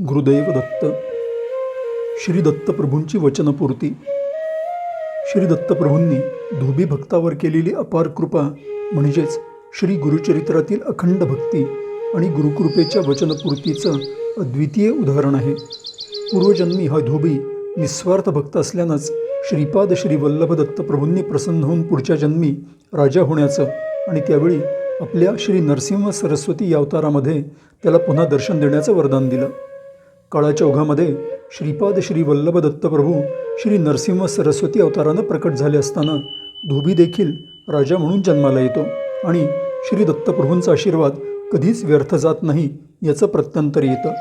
गुरुदैव दत्त श्री दत्तप्रभूंची वचनपूर्ती श्री दत्तप्रभूंनी धोबी भक्तावर केलेली अपार कृपा म्हणजेच श्री गुरुचरित्रातील अखंड भक्ती आणि गुरुकृपेच्या वचनपूर्तीचं अद्वितीय उदाहरण आहे. पूर्वजन्मी हा धोबी निस्वार्थ भक्त असल्यानंच श्रीपाद श्री वल्लभ दत्तप्रभूंनी प्रसन्न होऊन पुढच्या जन्मी राजा होण्याचं आणि त्यावेळी आपल्या श्री नरसिंह सरस्वती या अवतारामध्ये त्याला पुन्हा दर्शन देण्याचं वरदान दिलं. काळाच्या ओघामध्ये श्रीपाद श्री वल्लभ दत्तप्रभू श्री नरसिंह सरस्वती अवतारानं प्रकट झाले असताना धोबी देखील राजा म्हणून जन्माला येतो आणि श्री दत्तप्रभूंचा आशीर्वाद कधीच व्यर्थ जात नाही याचं प्रत्यंतर येतं.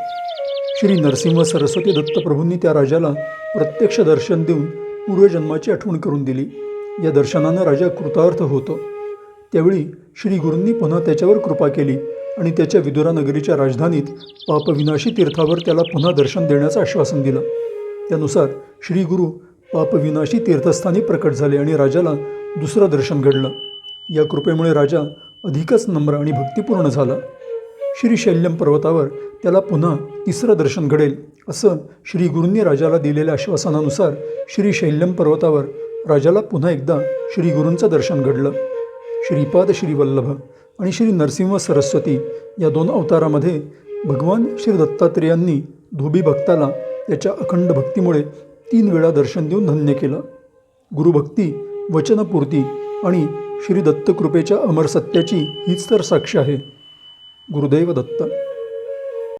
श्री नरसिंह सरस्वती दत्तप्रभूंनी त्या राजाला प्रत्यक्ष दर्शन देऊन पूर्वजन्माची आठवण करून दिली. या दर्शनानं राजा कृतार्थ होतो. त्यावेळी श्री गुरूंनी पुन्हा त्याच्यावर कृपा केली. आणि त्याच्या विदुरानगरीच्या राजधानीत पापविनाशी तीर्थावर त्याला पुन्हा दर्शन देण्याचं आश्वासन दिलं. त्यानुसार श्री गुरु पापविनाशी तीर्थस्थानी प्रकट झाले आणि राजाला दुसरं दर्शन घडलं. या कृपेमुळे राजा अधिकच नम्र आणि भक्तिपूर्ण झाला. श्री शैल्यम पर्वतावर त्याला पुन्हा तिसरं दर्शन घडेल असं श्री गुरूंनी राजाला दिलेल्या आश्वासनानुसार श्री शैल्यम पर्वतावर राजाला पुन्हा एकदा श्री गुरूंचं दर्शन घडलं. श्रीपाद श्रीवल्लभ आणि श्री नरसिंह सरस्वती या दोन अवतारामध्ये भगवान श्री दत्तात्रेयांनी धोबी भक्ताला त्याच्या अखंड भक्तीमुळे तीन वेळा दर्शन देऊन धन्य केलं. गुरुभक्ती वचनपूर्ती आणि श्री दत्तकृपेच्या अमर सत्याची हीच तर साक्ष आहे. गुरुदैव दत्त.